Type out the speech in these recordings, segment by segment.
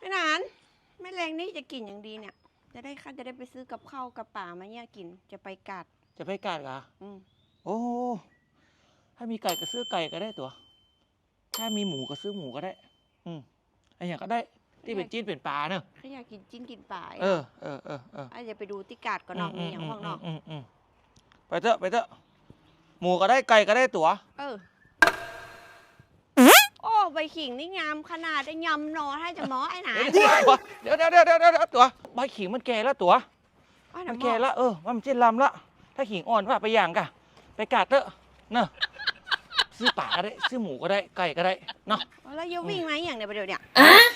ไอ้หนานแม่แรงนี่จะกินอย่างดีเนี่ย จะได้ข้าจะได้ไปซื้อกับข้าวกับป่ามาเนี่ยกินจะไปกัด จะไปกัดกะอืมโอ้ถ้ามีไก่ก็ซื้อไก่ก็ได้ตัว ถ้ามีหมูก็ซื้อหมูก็ได้ อืมไอ้อย่างก็ได้ที่เป็นจีนเป็นปลาเนอะข้าอยากกินจิ้นกินป่าเออเออเออเออไอ้จะไปดูที่กาดก่อนเนอกมีอย่างพวกเนอกมมอืมไปเถอะไปเถอะหมูก็ได้ไก่ก็ได้ตัว เออโอ้ ใบขิงนี่งามขนาดได้ยำหนอให้จะหมอไอ้หนานเดี๋ยวเดี๋ยวเดี๋ยวเดี๋ยวเดี๋ยวเดี๋ยวตัวใบขิงมันแก่แล้วตัวไอ้หมันนหมอแก่แล้วเออมันเจ็ดลำละถ้าขิงอ่อนว่าไปย่างกะ ไปกัดเถอะเนอะซื้อป่าก็ได้ซื้อหมูก็ได้ไก่ก็ได้เนาะแล้วเยาวิ่งไหมอย่างเดี๋ยวเดี๋ยวเนี่ย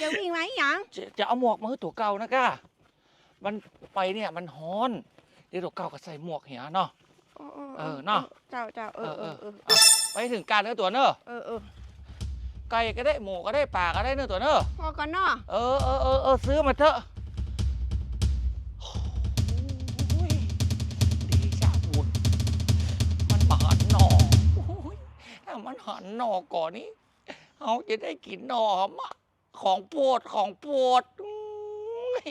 เยาวิ่งไหมอย่างจะจะเอาหมวกมาให้ตัวเก่านะก้ามันไปเนี่ยมันฮ้อนเดี๋ยวตัวเก่าก็ใส่หมวกเหียเนาะ เออเนาะ เจ้าเจ้าเออเออเอออะไปถึงการเนื้อตัวเนอะ เออเออ ไก่ก็ได้หมูก็ได้ป่าก็ได้เนื้อตัวเนอะพอก่อนเนาะเออเออเออเออซื้อมาเถอะโอ้ยดีชาบุญมันมาหันหนอโอ้ยถ้ามันหันหนอก่อนนี้เขาจะได้กินหนอมะของโปรดของโปรดอุ้ย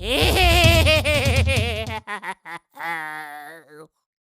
เฮ้